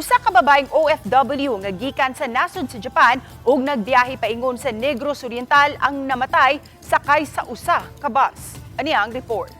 Usa ka babaeng OFW nga gikan sa nasod sa Japan ug nagbiyahe paingon sa Negros Oriental ang namatay sakay sa usa ka bus. Ani ang report.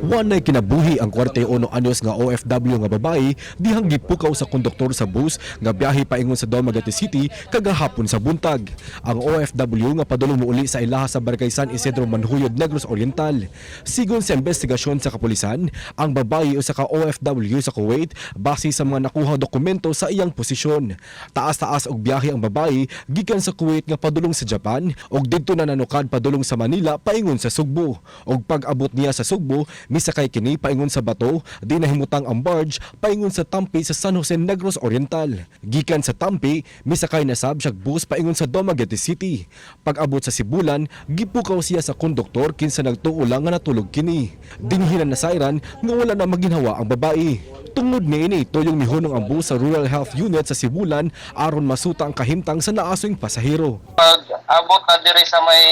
Wanay kinabuhi ang 41 anyos nga OFW nga babae dihang gipukaw sa konduktor sa bus nga biyahe paingon sa Dumaguete City kagahapon sa buntag. Ang OFW nga padulong muuli sa ilaha sa Barangay San Isidro Manhuyod Negros Oriental. Sigon sa investigasyon sa kapulisan, ang babae usa ka OFW sa Kuwait base sa mga nakuha dokumento sa iyang posisyon. Taas-taas og biyahe ang babae gikan sa Kuwait nga padulong sa Japan ug didto na nanukad padulong sa Manila paingon sa Sugbo. Og pag-abot niya sa Sugbo, misakay kini paingon sa bato, di nahimutang ang barge paingon sa Tampi sa San Jose Negros Oriental. Gikan sa Tampi, misakay na sab siya bus paingon sa Dumaguete City. Pag-abot sa Sibulan, gipukaw siya sa konduktor kinsa nagtuo lang nga natulog kini. Dinhinan na sayran nga wala na maginhawa ang babae. Tungod niini, tuyong mihunong ang bus sa Rural Health Unit sa Sibulan aron masuta ang kahimtang sa naasoing pasahero. pag abot na diri sa may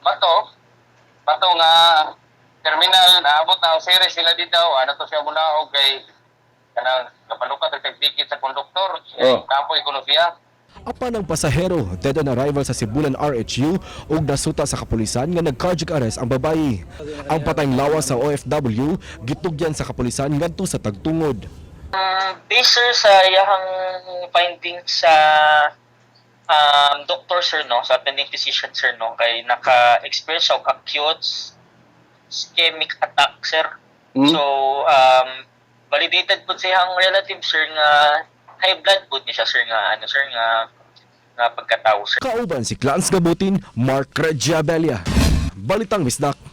bato, bato nga terminal, naabot na ang series sila dito, ano to siya muna o kay kanang kapalukat at ticket sa konduktor, Oh. kapoy kuno siya. Apan ang pasahero, dead on arrival sa Sibulan RHU ug nasuta sa kapulisan nga nag-cardiac arrest ang babae. Ang patayng lawas sa OFW gitugyan sa kapulisan ngadto sa tagtungod. Um, based sir sa iyahang findings sa um, doctor sir no, sa attending physician sir no, kay naka-experience siya og acute ischemic attack sir. Mm. So um, validated po sa iyang relative sir nga high blood po niya siya sir nga ano sir nga nga pagkatao sir. Kauban si Clarence Gabutin, Mark Regiabelia. Balitang Misdak.